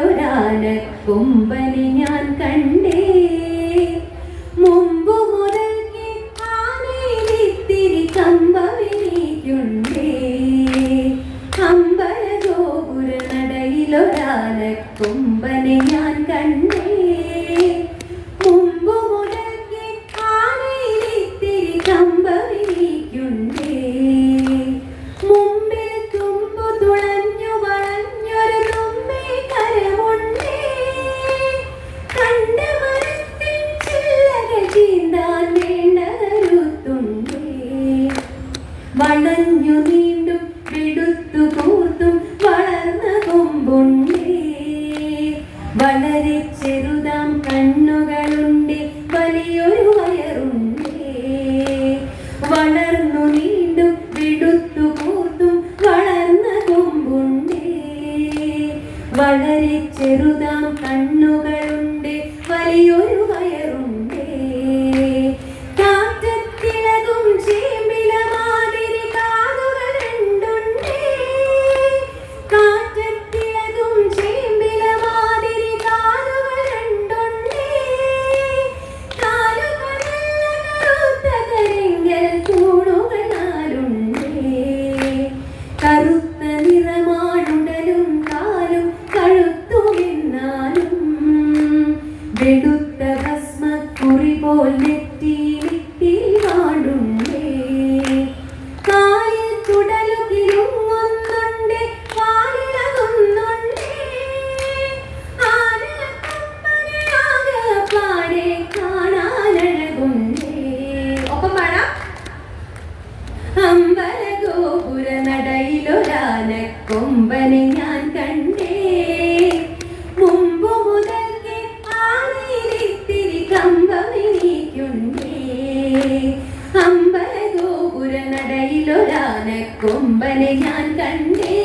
നടയിലൊരാന കൊമ്പനെ ഞാൻ കണ്ടേ. മുമ്പ് മുതൽക്കേ ആനയിലിത്തിരി കമ്പമെനിക്കുണ്ടേ അമ്പല ഗോപുര നടയിലൊരാന കൊമ്പനെ ഞാൻ കണ്ടേ. മുമ്പ് മുതൽക്കേ ആനയിലിത്തിരി കമ്പമെനിക്കുണ്ടേ കൂർത്തും വളർന്ന കൊമ്പുണ്ടേ വളരെ ചെറുതാം കണ്ണുകളുണ്ട് വലിയൊരു വയറുണ്ടേ. വളർന്നു നീണ്ടും വിടുത്തു പൂത്തും വളർന്ന കൊമ്പുണ്ടേ വളരെ ചെറുതാം കണ്ണുകളുണ്ട് വലിയൊരു വെടുത്ത ഭസ്മക്കുറി പോൽ കമ്പമെനിക്കുണ്ടേ അമ്പലഗോപുര നടയിലൊരാന ഞാൻ കണ്ടേ.